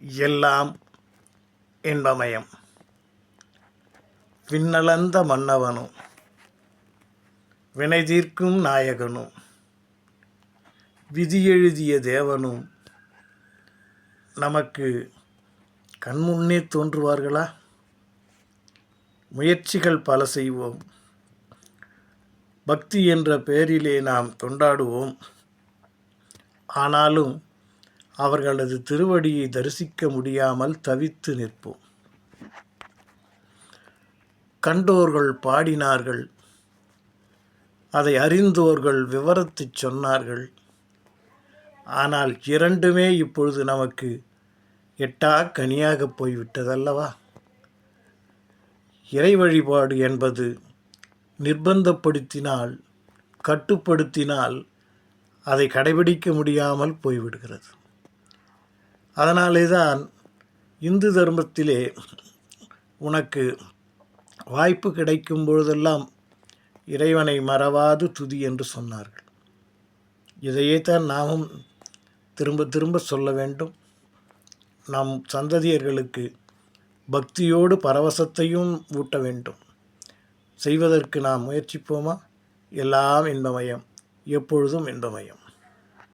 எல்லாம் இன்பமயம். விண்ணளந்த மன்னவனும் வினை தீர்க்கும் நாயகனும் விதி எழுதிய தேவனும் நமக்கு கண்முன்னே தோன்றுவார்களா? முயற்சிகள் பல செய்வோம். பக்தி என்ற பெயரிலே நாம் கொண்டாடுவோம் ஆனாலும் அவர்களது திருவடியை தரிசிக்க முடியாமல் தவித்து நிற்போம். கண்டோர்கள் பாடினார்கள். அதை அறிந்தோர்கள் விவரத்துச் சொன்னார்கள். ஆனால் இரண்டுமே இப்பொழுது நமக்கு எட்டா கனியாக போய்விட்டதல்லவா? இறை வழிபாடு என்பது நிர்பந்தப்படுத்தினால் கட்டுப்படுத்தினால் அதை கடைபிடிக்க முடியாமல் போய்விடுகிறது. அதனாலே தான் இந்து தர்மத்திலே உனக்கு வாய்ப்பு கிடைக்கும் பொழுதெல்லாம் இறைவனை மறவாது துதி என்று சொன்னார்கள். இதையே தான் நாமும் திரும்ப திரும்ப சொல்ல வேண்டும். நம் சந்ததியர்களுக்கு பக்தியோடு பரவசத்தையும் ஊட்ட வேண்டும். செய்வதற்கு நாம் முயற்சிப்போமா? எல்லாம் இன்பமயம் எப்பொழுதும் இன்பமயம்.